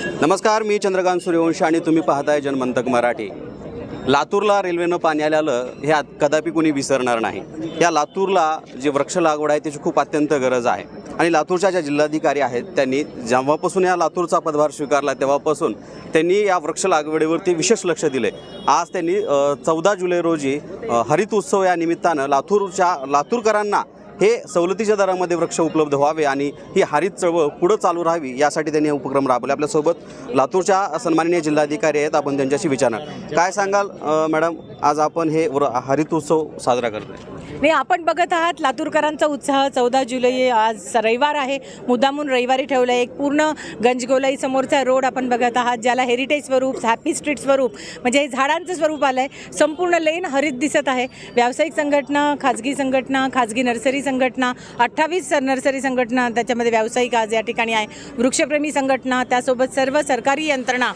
नमस्कार मी चंद्रकांत सूर्यवंशी आणि तुम्ही पाहताय जनमंतक मराठी. लातूरला रेल्वेनं पाणी आल्यालं हे कदापि कोणी विसरणार नाही. या लातूरला जी वृक्ष लागवड आहे त्याची खूप अत्यंत गरज आहे. आणि लातूरच्या ज्या जिल्हाधिकारी आहेत त्यांनी जेव्हापासून या लातूरचा पदभार स्वीकारला तेव्हापासून त्यांनी या वृक्ष लागवडीवरती विशेष लक्ष दिले आज त्यांनी चौदा जुलै रोजी हरित उत्सव या निमित्तानं लातूरच्या लातूरकरांना हे सवलतीच्या दरामध्ये वृक्ष उपलब्ध व्हावे आणि ही हरित चळवळ पुढं चालू राहावी यासाठी त्यांनी हे उपक्रम राबवले. आपल्यासोबत लातूरच्या सन्माननीय जिल्हाधिकारी आहेत आपण त्यांच्याशी विचारणार. काय सांगाल मॅडम आज आपण हे व्र- हरित उत्सव साजरा करतोय? नाही आपण बघत आहात लातूरकरांचा उत्साह चौदा जुलै आज रविवार आहे. मुद्दामून रविवारी ठेवलं आहे एक पूर्ण गंजगोलाई समोरचा रोड आपण बघत आहात ज्याला हेरिटेज स्वरूप हॅपी स्ट्रीट स्वरूप म्हणजे हे झाडांचं स्वरूप आलं आहे संपूर्ण लेन हरित दिसत आहे. व्यावसायिक संघटना खाजगी संघटना खाजगी नर्सरी संघटना अठ्ठावीस नर्सरी संघटना त्याच्यामध्ये व्यावसायिक आज या ठिकाणी आहे. वृक्षप्रेमी संघटना त्यासोबत सर्व सरकारी यंत्रणा.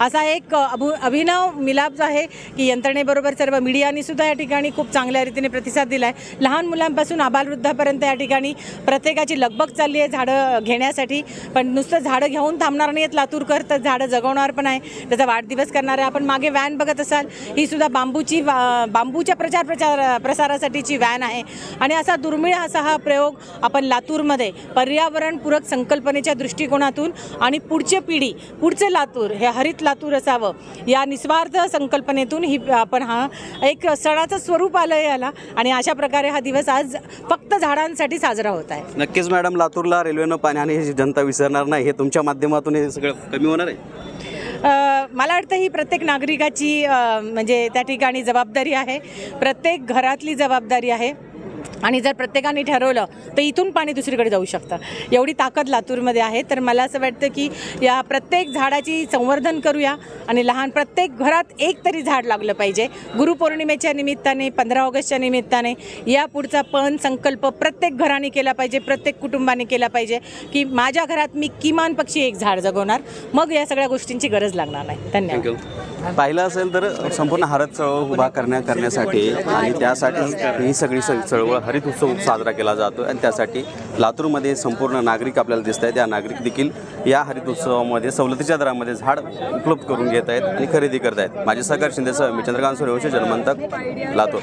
असा एक अभु अभिनव मिलाप जो आहे की यंत्रणेबरोबर सर्व मीडियाने सुद्धा या ठिकाणी खूप चांगल्या रीतीने प्रतिसाद दिला आहे. लहान मुलांपासून आबालवृद्धापर्यंत या ठिकाणी प्रत्येकाची लगबग चालली आहे झाडं घेण्यासाठी. पण नुसतं झाडं घेऊन थांबणार नाही आहेत लातूरकर तर झाडं जगवणार पण आहे. त्याचा वाढदिवस करणार आहे. आपण मागे व्हॅन बघत असाल ही सुद्धा बांबूची बांबूच्या प्रचार प्रचार प्रसारासाठीची व्हॅन आहे. आणि असा दुर्मिळ असा हा प्रयोग आपण लातूरमध्ये पर्यावरणपूरक संकल्पनेच्या दृष्टिकोनातून आणि पुढची पिढी पुढचं लातूर हे हरित लातूर असावं या निस्वार्थ संकल्पनेतून ही आपण हा एक सणाचं स्वरूप आलं आहे याला. आणि अशा प्रकारे हा दिवस आज फक्त झाडांसाठी साजरा होत आहे. नक्कीच मॅडम लातूरला रेल्वेनं पाणी आणि ही जनता विसरणार नाही हे तुमच्या माध्यमातून हे सगळं कमी होणार आहे? मला वाटतं ही प्रत्येक नागरिकाची म्हणजे त्या ठिकाणी जबाबदारी आहे. प्रत्येक घरातली जबाबदारी आहे. आणि जर प्रत्येकाने ठरवलं तर इथून पाणी दुसरीकडे जाऊ शकतं. एवढी ताकद लातूरमध्ये आहे तर मला असं वाटतं की या प्रत्येक झाडाची संवर्धन करूया आणि लहान प्रत्येक घरात एक तरी झाड लागलं पाहिजे. गुरुपौर्णिमेच्या निमित्ताने पंधरा ऑगस्टच्या निमित्ताने या पुढचा पण संकल्प प्रत्येक घराने केला पाहिजे प्रत्येक कुटुंबाने केला पाहिजे की माझ्या घरात मी किमान पक्षी एक झाड जगवणार. मग या सगळ्या गोष्टींची गरज लागणार नाही. धन्यवाद. पाहिलं असेल तर संपूर्ण हारत चळवळ उभा करण्या करण्यासाठी आणि त्यासाठी ही सगळी चळवळ चळवळ हरित उत्सव साजरा केला जातो आणि त्यासाठी लातूरमध्ये संपूर्ण नागरिक आपल्याला दिसत आहेत. त्या नागरिक देखील या हरित उत्सवामध्ये सवलतीच्या दरामध्ये झाड उपलब्ध करून घेत आहेत आणि खरेदी करत आहेत. माझे सहकार शिंदेसह मी चंद्रकांत सूर्यवंशी जन्मंतक लातूर.